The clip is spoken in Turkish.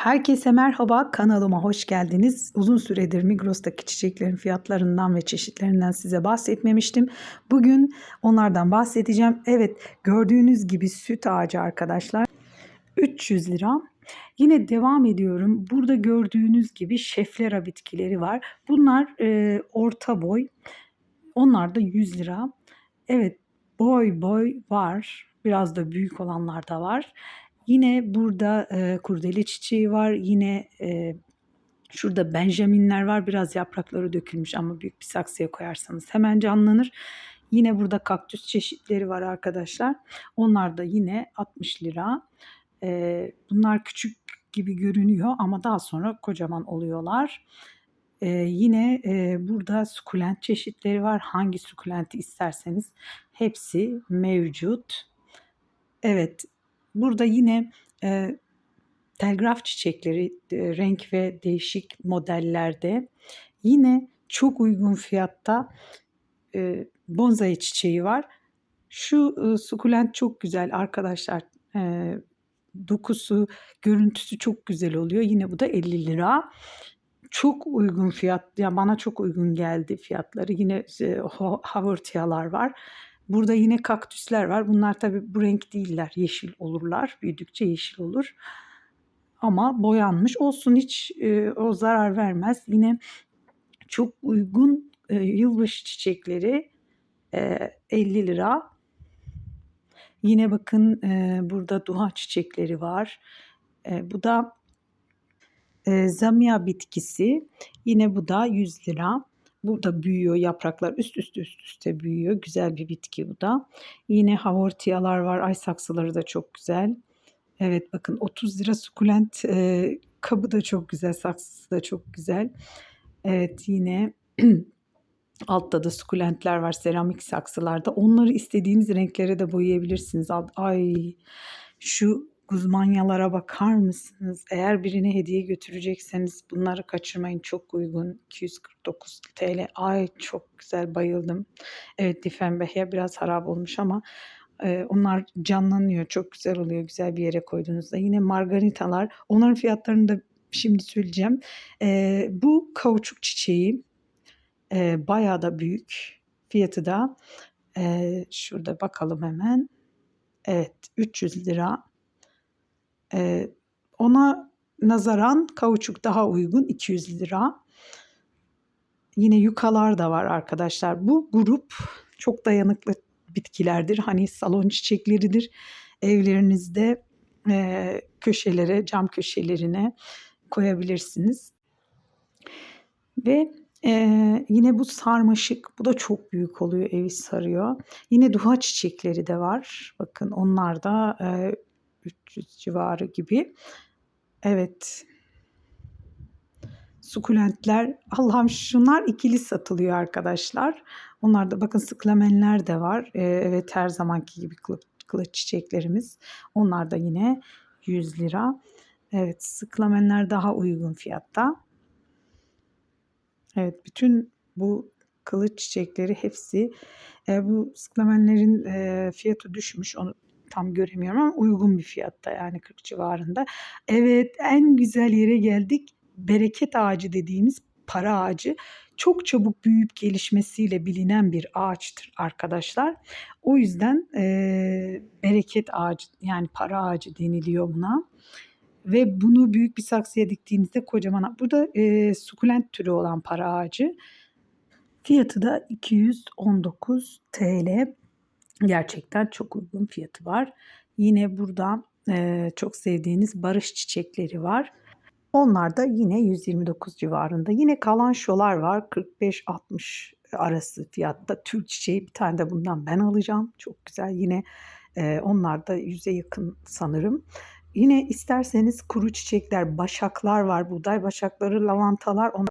Herkese merhaba, kanalıma hoş geldiniz. Uzun süredir Migros'taki çiçeklerin fiyatlarından ve çeşitlerinden size bahsetmemiştim. Bugün onlardan bahsedeceğim. Evet, gördüğünüz gibi süt ağacı arkadaşlar. 300 lira. Yine devam ediyorum. Burada gördüğünüz gibi şeflera bitkileri var. Bunlar e, orta boy. Onlar da 100 lira. Evet, boy boy var. Biraz da büyük olanlar da var. Yine burada e, kurdele çiçeği var. Yine e, şurada benjaminler var. Biraz yaprakları dökülmüş ama büyük bir saksıya koyarsanız hemen canlanır. Yine burada kaktüs çeşitleri var arkadaşlar. Onlar da yine 60 lira. E, bunlar küçük gibi görünüyor ama daha sonra kocaman oluyorlar. Ee, yine e, burada sukulent çeşitleri var. Hangi sukulenti isterseniz hepsi mevcut. Evet, burada yine e, telgraf çiçekleri e, renk ve değişik modellerde. Yine çok uygun fiyatta e, bonsai çiçeği var. Şu e, sukulent çok güzel arkadaşlar. E, dokusu, görüntüsü çok güzel oluyor. Yine bu da 50 lira çok uygun fiyat ya bana çok uygun geldi fiyatları. Yine e, havortiyalar var. Burada yine kaktüsler var. Bunlar tabii bu renk değiller. Yeşil olurlar. Büyüdükçe yeşil olur. Ama boyanmış olsun hiç e, o zarar vermez. Yine çok uygun e, yılbaşı çiçekleri e, 50 lira. Yine bakın e, burada duha çiçekleri var. E, bu da e, zamia bitkisi. Yine bu da 100 lira. Burada büyüyor yapraklar üst üste üst üste büyüyor. Güzel bir bitki bu da. Yine havortiyalar var. Ay saksıları da çok güzel. Evet bakın 30 lira sukulent e, kabı da çok güzel. Saksısı da çok güzel. Evet yine altta da sukulentler var seramik saksılarda. Onları istediğiniz renklere de boyayabilirsiniz. Ay şu Guzmanyalara bakar mısınız? Eğer birine hediye götürecekseniz bunları kaçırmayın. Çok uygun. 249 TL. Ay çok güzel bayıldım. Evet Diffenbach'ya biraz harap olmuş ama e, onlar canlanıyor. Çok güzel oluyor. Güzel bir yere koyduğunuzda. Yine margaritalar. Onların fiyatlarını da şimdi söyleyeceğim. E, bu kauçuk çiçeği e, bayağı da büyük. Fiyatı da e, şurada bakalım hemen. Evet 300 lira e, ona nazaran kauçuk daha uygun 200 lira. Yine yukalar da var arkadaşlar. Bu grup çok dayanıklı bitkilerdir. Hani salon çiçekleridir. Evlerinizde e, köşelere, cam köşelerine koyabilirsiniz. Ve e, yine bu sarmaşık, bu da çok büyük oluyor, evi sarıyor. Yine duha çiçekleri de var. Bakın onlar da e, 300 civarı gibi. Evet. Sukulentler. Allah'ım şunlar ikili satılıyor arkadaşlar. Onlar da bakın sıklamenler de var. Ee, evet her zamanki gibi kılıç, kılıç çiçeklerimiz. Onlar da yine 100 lira. Evet sıklamenler daha uygun fiyatta. Evet bütün bu kılıç çiçekleri hepsi e, bu sıklamenlerin e, fiyatı düşmüş. Onu tam göremiyorum ama uygun bir fiyatta yani 40 civarında. Evet en güzel yere geldik. Bereket ağacı dediğimiz para ağacı çok çabuk büyüyüp gelişmesiyle bilinen bir ağaçtır arkadaşlar. O yüzden e, bereket ağacı yani para ağacı deniliyor buna. Ve bunu büyük bir saksıya diktiğinizde kocaman. Burada e, sukulent türü olan para ağacı. Fiyatı da 219 TL. Gerçekten çok uygun fiyatı var. Yine burada e, çok sevdiğiniz barış çiçekleri var. Onlar da yine 129 civarında. Yine kalan şolar var 45-60 arası fiyatta. Tül çiçeği bir tane de bundan ben alacağım. Çok güzel yine e, onlar da 100'e yakın sanırım. Yine isterseniz kuru çiçekler, başaklar var, buğday başakları, lavantalar. Onlar